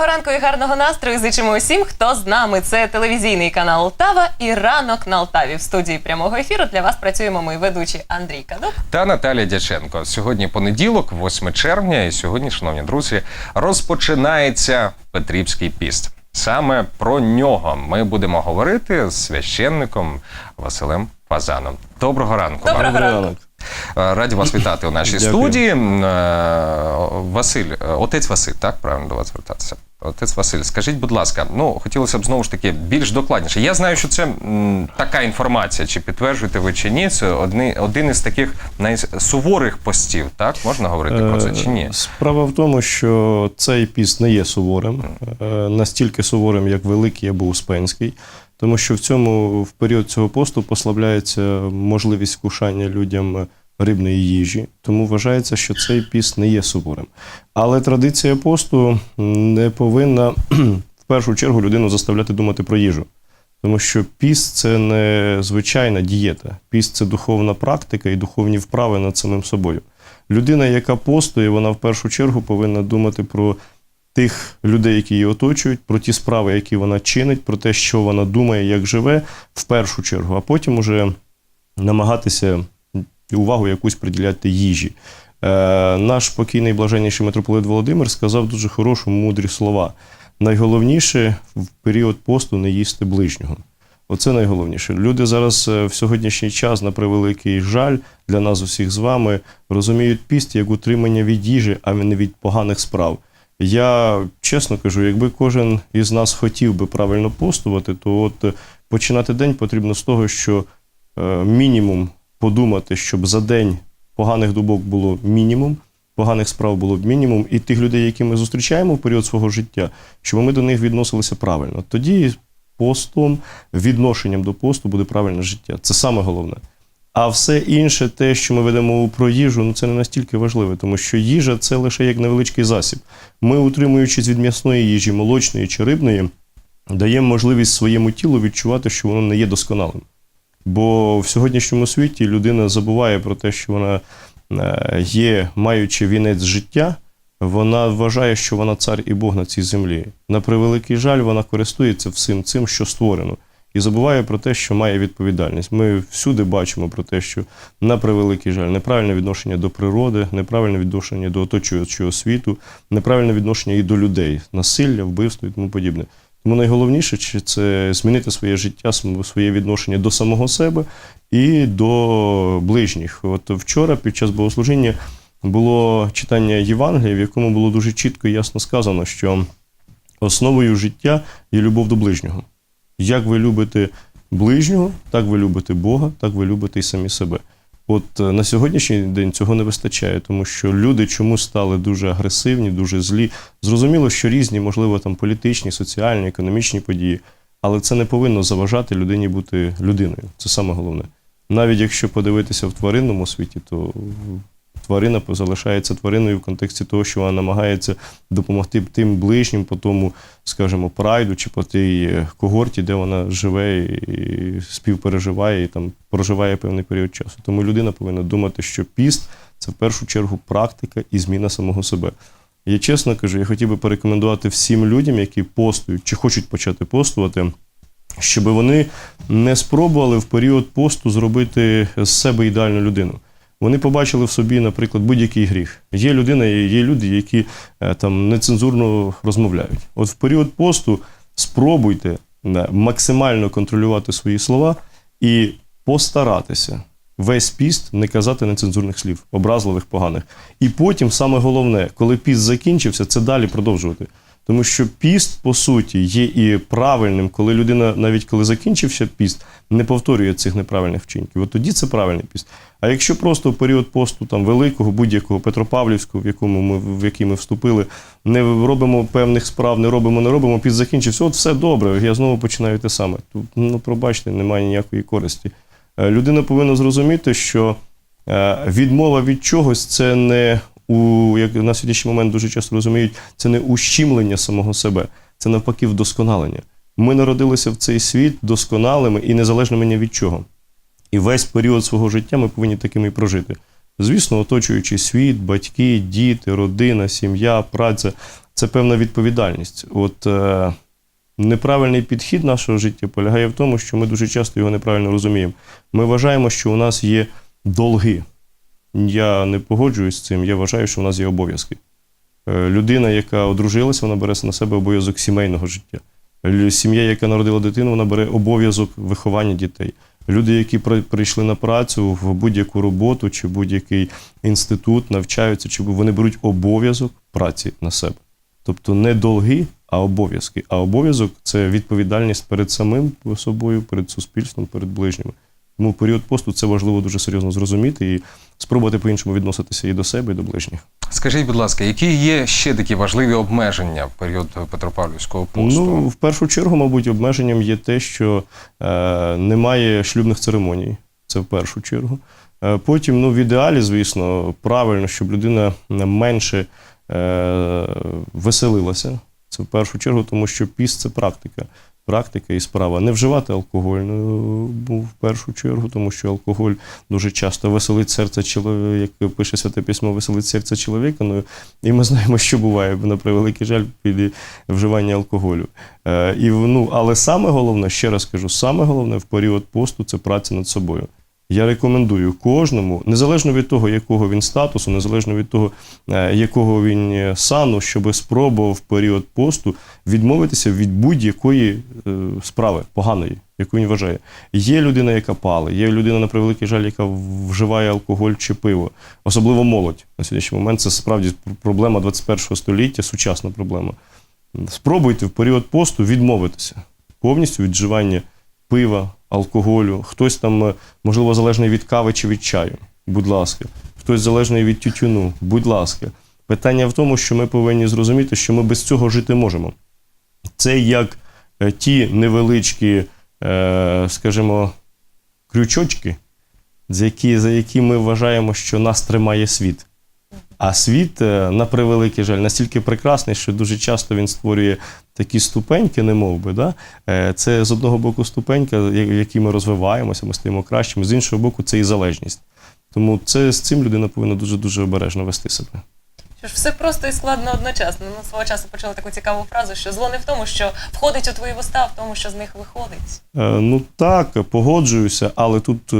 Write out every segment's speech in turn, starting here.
Доброго ранку і гарного настрою. Зичимо усім, хто з нами. Це телевізійний канал Алтава і ранок на Алтаві. В студії прямого ефіру для вас працюємо ми ведучі Андрій Кадок. та Наталія Дяченко. Сьогодні понеділок, 8 червня, і сьогодні, шановні друзі, розпочинається Петрівський піст. Саме про нього ми будемо говорити з священником Василем Фазаном. Доброго ранку. Доброго ранку. Е, Раді вас вітати у нашій Дякую. студії. Е, Василь, е, отець Василь, так правильно до вас звертатися? Отець Василь, скажіть, будь ласка, ну хотілося б знову ж таки більш докладніше. Я знаю, що це м, така інформація, чи підтверджуєте ви чи ні. Це одни, один із таких найсуворих постів, так можна говорити про це чи ні? Е, Справа в тому, що цей піст не є суворим, е, настільки суворим, як Великий або Успенський, тому що в цьому в період цього посту послабляється можливість вкушання людям рибної їжі, тому вважається, що цей піст не є суворим. Але традиція посту не повинна в першу чергу людину заставляти думати про їжу. Тому що піст це не звичайна дієта. Піст це духовна практика і духовні вправи над самим собою. Людина, яка постує, вона в першу чергу повинна думати про тих людей, які її оточують, про ті справи, які вона чинить, про те, що вона думає, як живе, в першу чергу, а потім уже намагатися увагу якусь приділяти їжі. Е, наш покійний блаженніший митрополит Володимир сказав дуже хороші, мудрі слова. Найголовніше в період посту не їсти ближнього. Оце найголовніше. Люди зараз е, в сьогоднішній час, на превеликий жаль для нас усіх з вами, розуміють піст як утримання від їжі, а не від поганих справ. Я чесно кажу, якби кожен із нас хотів би правильно постувати, то от е, починати день потрібно з того, що мінімум подумати, щоб за день поганих думок було мінімум, поганих справ було б мінімум, і тих людей, які ми зустрічаємо в період свого життя, щоб ми до них відносилися правильно. Тоді постом, відношенням до посту буде правильне життя. Це саме головне. А все інше, те, що ми ведемо про їжу, ну це не настільки важливе, тому що їжа це лише як невеличкий засіб. Ми, утримуючись від м'ясної їжі, молочної чи рибної, даємо можливість своєму тілу відчувати, що воно не є досконалим. Бо в сьогоднішньому світі людина забуває про те, що вона е, є, маючи вінець життя, вона вважає, що вона цар і Бог на цій землі. На превеликий жаль, вона користується всім цим, що створено, і забуває про те, що має відповідальність. Ми всюди бачимо про те, що на превеликий жаль, неправильне відношення до природи, неправильне відношення до оточуючого світу, неправильне відношення і до людей, насилля, вбивство і тому подібне. Тому найголовніше чи це змінити своє життя, своє відношення до самого себе і до ближніх. От вчора під час богослужіння було читання Євангелія, в якому було дуже чітко і ясно сказано, що основою життя є любов до ближнього. Як ви любите ближнього, так ви любите Бога, так ви любите і самі себе. От е, на сьогоднішній день цього не вистачає, тому що люди чомусь стали дуже агресивні, дуже злі. Зрозуміло, що різні, можливо, там політичні, соціальні, економічні події, але це не повинно заважати людині бути людиною. Це саме головне. Навіть якщо подивитися в тваринному світі, то тварина залишається твариною в контексті того, що вона намагається допомогти тим ближнім по тому, скажімо, прайду чи по тій е, когорті, де вона живе і співпереживає і там проживає певний період часу. Тому людина повинна думати, що піст це в першу чергу практика і зміна самого себе. Я чесно кажу, я хотів би порекомендувати всім людям, які постують чи хочуть почати постувати, щоб вони не спробували в період посту зробити з себе ідеальну людину. Вони побачили в собі, наприклад, будь-який гріх. Є людина, є люди, які е, там нецензурно розмовляють. От в період посту спробуйте максимально контролювати свої слова і постаратися весь піст не казати нецензурних слів, образливих, поганих. І потім, саме головне, коли піст закінчився, це далі продовжувати. Тому що піст, по суті, є і правильним, коли людина, навіть коли закінчився піст, не повторює цих неправильних вчинків. От тоді це правильний піст. А якщо просто в період посту там великого, будь-якого Петропавлівського, в якому ми в який ми вступили, не робимо певних справ, не робимо, не робимо, піст закінчився, от все добре, я знову починаю те саме. Тут, ну пробачте, немає ніякої користі. Е, Людина повинна зрозуміти, що е, відмова від чогось це не у як на сьогоднішній момент дуже часто розуміють, це не ущімлення самого себе, це навпаки вдосконалення. Ми народилися в цей світ досконалими і незалежними ні від чого. І весь період свого життя ми повинні такими і прожити. Звісно, оточуючи світ, батьки, діти, родина, сім'я, праця. це певна відповідальність. От е, неправильний підхід нашого життя полягає в тому, що ми дуже часто його неправильно розуміємо. Ми вважаємо, що у нас є долги. Я не погоджуюсь з цим. Я вважаю, що у нас є обов'язки. Е, Людина, яка одружилася, вона бере на себе обов'язок сімейного життя. Сім'я, яка народила дитину, вона бере обов'язок виховання дітей. Люди, які прийшли на працю в будь-яку роботу чи будь-який інститут, навчаються, чи вони беруть обов'язок праці на себе. Тобто не долги, а обов'язки. А обов'язок це відповідальність перед самим собою, перед суспільством, перед ближніми. Тому в період посту це важливо дуже серйозно зрозуміти і спробувати по-іншому відноситися і до себе, і до ближніх. Скажіть, будь ласка, які є ще такі важливі обмеження в період Петропавлівського посту? Ну, в першу чергу, мабуть, обмеженням є те, що е, немає шлюбних церемоній. Це в першу чергу. Е, потім, ну, в ідеалі, звісно, правильно, щоб людина менше е, веселилася. Це в першу чергу, тому що піст це практика. Практика і справа. Не вживати алкоголь ну, в першу чергу, тому що алкоголь дуже часто веселить серце чоловіка, як пише святе письмо, веселить серце чоловіка. Ну, і ми знаємо, що буває на превеликий жаль під вживання алкоголю. Е, і, ну, але саме головне, ще раз кажу, саме головне в період посту це праця над собою. Я рекомендую кожному, незалежно від того, якого він статусу, незалежно від того, е, якого він е, сану, щоб спробував в період посту відмовитися від будь-якої е, справи поганої, яку він вважає. Є людина, яка палить, є людина, на превеликий жаль, яка вживає алкоголь чи пиво, особливо молодь на сьогоднішній момент. Це справді проблема 21 століття, сучасна проблема. Спробуйте в період посту відмовитися повністю від вживання пива, алкоголю. Хтось там, е, можливо, залежний від кави чи від чаю. Будь ласка. Хтось залежний від тютюну. Будь ласка. Питання в тому, що ми повинні зрозуміти, що ми без цього жити можемо. Це як е, ті невеличкі, е, скажімо, крючочки, за які, за які ми вважаємо, що нас тримає світ. А світ, е, на превеликий жаль, настільки прекрасний, що дуже часто він створює такі ступеньки, не мов би. Да? Е, Це з одного боку ступенька, в якій ми розвиваємося, ми стаємо кращими, з іншого боку, це і залежність. Тому це з цим людина повинна дуже дуже обережно вести себе. Що ж все просто і складно одночасно. Ну, свого часу почула таку цікаву фразу, що зло не в тому, що входить у твої вуста, а в тому, що з них виходить. Е, Ну так, погоджуюся, але тут е,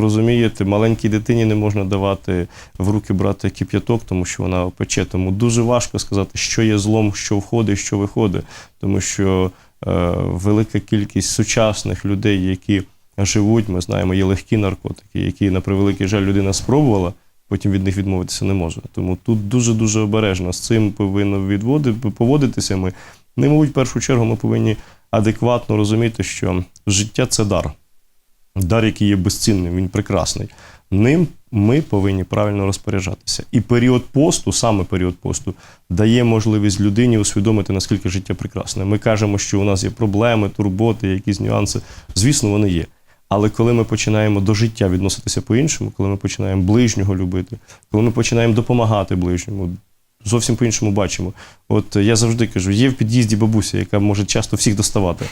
розумієте, маленькій дитині не можна давати в руки брати кип'яток, тому що вона опече. Тому дуже важко сказати, що є злом, що входить, що виходить, тому що е, велика кількість сучасних людей, які живуть, ми знаємо, є легкі наркотики, які на превеликий жаль людина спробувала. Потім від них відмовитися не може. Тому тут дуже дуже обережно з цим повинно відводити, поводитися. Ми, ми, мабуть, в першу чергу ми повинні адекватно розуміти, що життя це дар. Дар, який є безцінним, він прекрасний. Ним ми повинні правильно розпоряджатися. І період посту, саме період посту, дає можливість людині усвідомити, наскільки життя прекрасне. Ми кажемо, що у нас є проблеми, турботи, якісь нюанси. Звісно, вони є. Але коли ми починаємо до життя відноситися по-іншому, коли ми починаємо ближнього любити, коли ми починаємо допомагати ближньому, зовсім по-іншому бачимо. От я завжди кажу: є в під'їзді бабуся, яка може часто всіх доставати.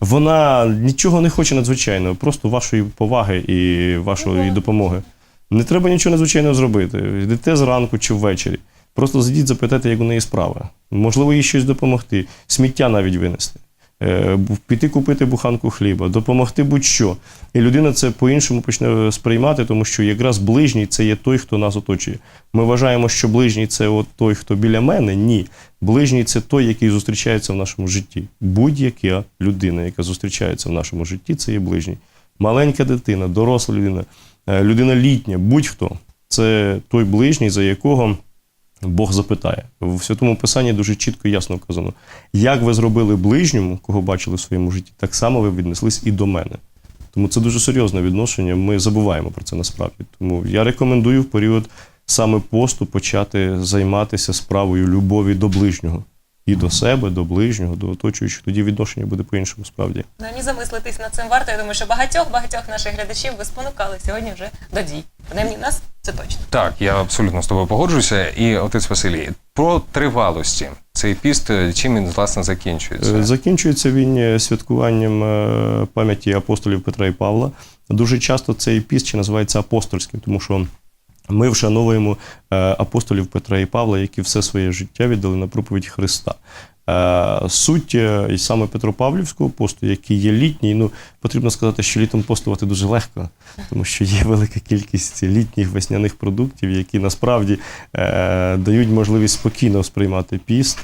Вона нічого не хоче надзвичайного, просто вашої поваги і вашої допомоги. Не треба нічого надзвичайного зробити. Йдете зранку чи ввечері. Просто зайдіть, запитайте, як у неї справа. Можливо, їй щось допомогти, сміття навіть винести. Е, Піти купити буханку хліба, допомогти будь-що. І людина це по-іншому почне сприймати, тому що якраз ближній це є той, хто нас оточує. Ми вважаємо, що ближній це от той, хто біля мене. Ні. Ближній це той, який зустрічається в нашому житті. Будь-яка людина, яка зустрічається в нашому житті, це є ближній. Маленька дитина, доросла людина, е, людина літня, будь-хто. Це той ближній, за якого Бог запитає. В Святому Писанні дуже чітко і ясно вказано. Як ви зробили ближньому, кого бачили в своєму житті, так само ви віднеслись і до мене. Тому це дуже серйозне відношення. Ми забуваємо про це насправді. Тому я рекомендую в період саме посту почати займатися справою любові до ближнього. І до себе, до ближнього, до оточуючих. Тоді відношення буде по-іншому справді. Ну, і замислитись над цим варто. Я думаю, що багатьох багатьох наших глядачів ви спонукали сьогодні вже до дій. Принаймні нас це точно. Так, я абсолютно з тобою погоджуюся. І отець Василій, про тривалості. Цей піст, е, чим він власне закінчується? Е, Закінчується він е, святкуванням пам'яті апостолів Петра і Павла. Дуже часто цей піст ще називається апостольським, тому що Ми вшановуємо е, апостолів Петра і Павла, які все своє життя віддали на проповідь Христа. Е, Суть е, і саме Петропавлівського посту, який є літній, ну потрібно сказати, що літом постувати дуже легко, тому що є велика кількість літніх весняних продуктів, які насправді е, дають можливість спокійно сприймати піст.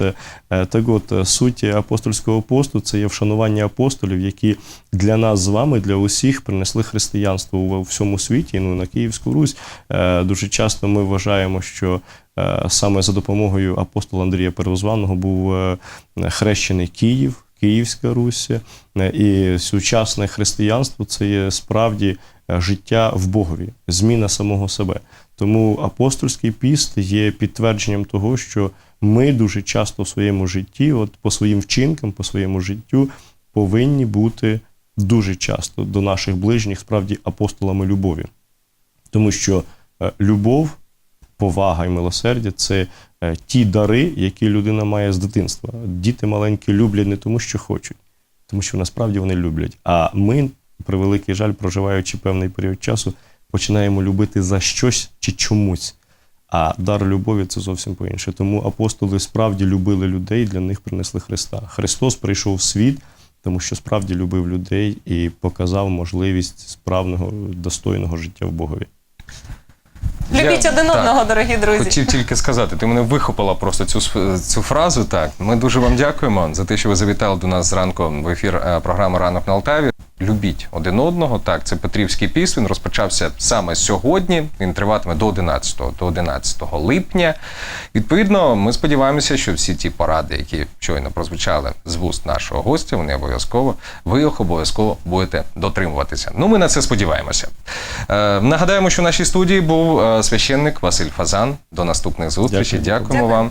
Так от, суть апостольського посту це є вшанування апостолів, які для нас з вами, для усіх принесли християнство у всьому світі, ну на Київську Русь. Дуже часто ми вважаємо, що саме за допомогою апостола Андрія Первозваного був е, хрещений Київ, Київська Русь, е, і сучасне християнство це є справді е, життя в Богові, зміна самого себе. Тому апостольський піст є підтвердженням того, що ми дуже часто в своєму житті, от по своїм вчинкам, по своєму життю, повинні бути дуже часто до наших ближніх справді апостолами любові. Тому що е, любов, повага і милосердя це е, ті дари, які людина має з дитинства. Діти маленькі люблять не тому, що хочуть, тому що насправді вони люблять. А ми, при великий жаль, проживаючи певний період часу, починаємо любити за щось чи чомусь. А дар любові це зовсім по-інше. Тому апостоли справді любили людей, для них принесли Христа. Христос прийшов в світ, тому що справді любив людей і показав можливість справного, достойного життя в Богові. Любіть Я- один так. одного, дорогі друзі. Хотів тільки сказати, ти мене вихопила просто цю сф- цю фразу. Так, ми дуже вам дякуємо за те, що ви завітали до нас зранку в ефір е, програми Ранок на Алтаві. Любіть один одного. Так, це Петрівський піс. Він розпочався саме сьогодні. Він триватиме до 11, до 11 липня. Відповідно, ми сподіваємося, що всі ті поради, які щойно прозвучали з вуст нашого гостя, вони обов'язково, ви їх обов'язково будете дотримуватися. Ну, ми на це сподіваємося. Е, нагадаємо, що в нашій студії був е, священник Василь Фазан. До наступних зустрічей. Дякую. Дякуємо Дякую. вам.